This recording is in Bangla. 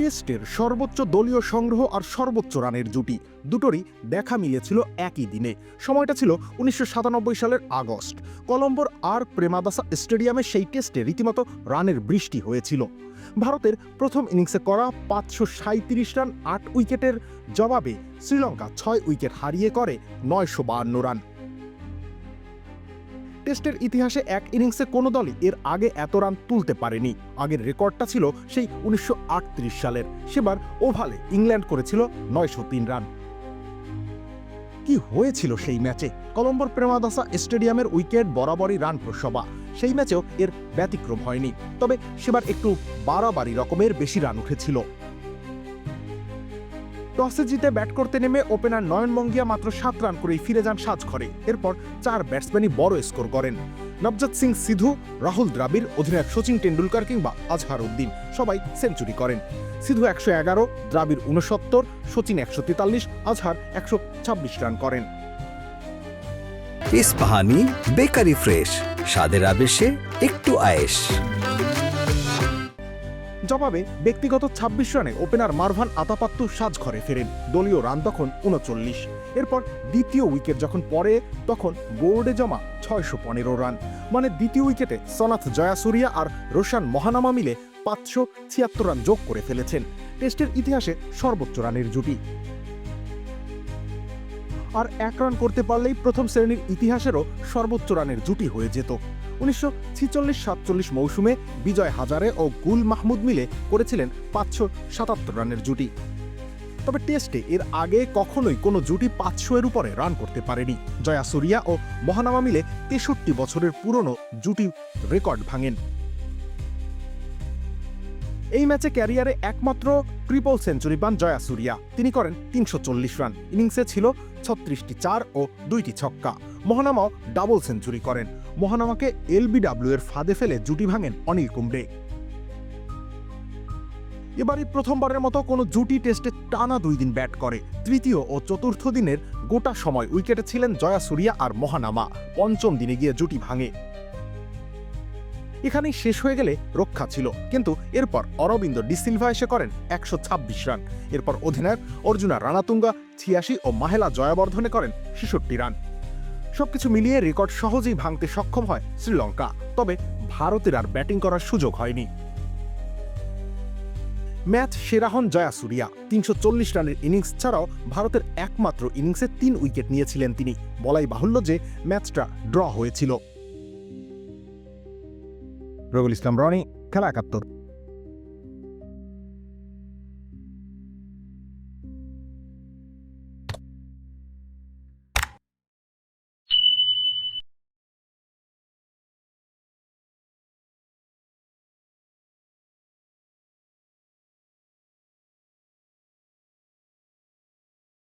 টেস্টের সর্বোচ্চ দলীয় সংগ্রহ আর সর্বোচ্চ রানের জুটি। দুটোরই দেখা মিলেছিল একই দিনে। সময়টা ছিল উনিশশো সাতানব্বই সালের আগস্ট। কলম্বোর আর প্রেমাদাসা স্টেডিয়ামে সেই টেস্টে রীতিমতো রানের বৃষ্টি হয়েছিল। ভারতের প্রথম ইনিংসে করা পাঁচশো সাঁত্রিশ রান, আট উইকেটের জবাবে শ্রীলঙ্কা ছয় উইকেট হারিয়ে করে নয়শো বাহান্ন রান। টেস্টের ইতিহাসে এক ইনিংসে কোনো দলই এর আগে এত রান তুলতে পারেনি। আগের রেকর্ডটা ছিল সেই উনিশশো আটত্রিশ সালের। সেবার ওভালে ইংল্যান্ড করেছিল নয়শো তিন রান। কি হয়েছিল সেই ম্যাচে? কলম্বোর প্রেমাদাসা স্টেডিয়ামের উইকেট বরাবরই রান প্রসবা সেই ম্যাচেও এর ব্যতিক্রম হয়নি। তবে সেবার একটু বাড়াবাড়ি রকমের বেশি রান উঠেছিল। টসে জিতে ব্যাট করতে নেমে ওপেনার নয়ন মঙ্গিয়া মাত্র সাত রান করেই ফিরে যান সাজঘরে। এরপর চার ব্যাটসম্যানই বড় স্কোর করেন। নবজত সিং সিধু, রাহুল দ্রাবিড়, অধিনায়ক সচিন টেন্ডুলকার কিংবা আজহার উদ্দিন সবাই সেঞ্চুরি করেন। সিধু একশো এগারো, দ্রাবিড় উনসত্তর সচিন একশো তেতাল্লিশ, আজহার একশো ছাব্বিশ রান করেন। ইস্পাহানি বেকারি ফ্রেশ, স্বাদের আবেশে একটু আয়েশ। জবাবে ব্যক্তিগত ২৬ রানে ওপেনার মারভান আতাপাত্তু সাজঘরে ফেরেন। দলীয় রান তখন উনচল্লিশ। এরপর দ্বিতীয় উইকেট যখন পড়ে, তখন বোর্ডে জমা ছয়শো পনেরো রান। মানে দ্বিতীয় উইকেটে সনাথ জয়াসুরিয়া আর রোশান মহানামা মিলে পাঁচশো ছিয়াত্তর রান যোগ করে ফেলেছেন। টেস্টের ইতিহাসে সর্বোচ্চ রানের জুটি আর এক রান করতে পারলেই প্রথম শ্রেণির ইতিহাসেরও সর্বোচ্চ রানের জুটি হয়ে যেত। উনিশশো ছিচল্লিশ সাতচল্লিশ মৌসুমে বিজয় হাজারে ও গুল মাহমুদ মিলে করেছিলেন পাঁচশো সাতাত্তর রানের জুটি। তবে টেস্টে এর আগে কখনোই কোনো জুটি পাঁচশো এর উপরে রান করতে পারেনি। জয়া সুরিয়া ও মহানামা মিলে তেষট্টি বছরের পুরনো জুটি রেকর্ড ভাঙেন। এই ম্যাচে ক্যারিয়ারে একমাত্র ট্রিপল সেঞ্চুরি পান জয়া সুরিয়া। তিনি করেন তিনশো চল্লিশ রান। ইনিংসে ছিল ছত্রিশটি চার ও দুইটি ছক্কা। মহানামাও ডাবল সেঞ্চুরি করেন। মহানামাকে এলবিডাব্লিউ এর ফাঁদে ফেলে জুটি ভাঙেন অনিল কুম্বলে। এবারই প্রথমবারের মতো কোনো জুটি টেস্টে টানা দুই দিন ব্যাট করে। তৃতীয় ও চতুর্থ দিনের গোটা সময় উইকেটে ছিলেন জয়া সুরিয়া আর মহানামা। পঞ্চম দিনে গিয়ে জুটি ভাঙে। এখানেই শেষ হয়ে গেলে রক্ষা ছিল। কিন্তু এরপর অরবিন্দ ডিসিলভা এসে করেন একশো ছাব্বিশ রান। এরপর অধিনায়ক অর্জুনা রানাতুঙ্গা, ছিয়াশি ও মাহেলা জয়াবর্ধনে করেন ছেষট্টি রান। সবকিছু মিলিয়ে রেকর্ড সহজেই ভাঙতে সক্ষম হয় শ্রীলঙ্কা। তবে ভারতের আর ব্যাটিং করার সুযোগ হয়নি। ম্যাচ সেরা হন জয়াসুরিয়া তিনশো চল্লিশ রানের ইনিংস ছাড়াও ভারতের একমাত্র ইনিংসে তিন উইকেট নিয়েছিলেন তিনি। বলাই বাহুল্য যে ম্যাচটা ড্র হয়েছিল। রবুল ইসলাম, রনি, খেলা একাত্তর।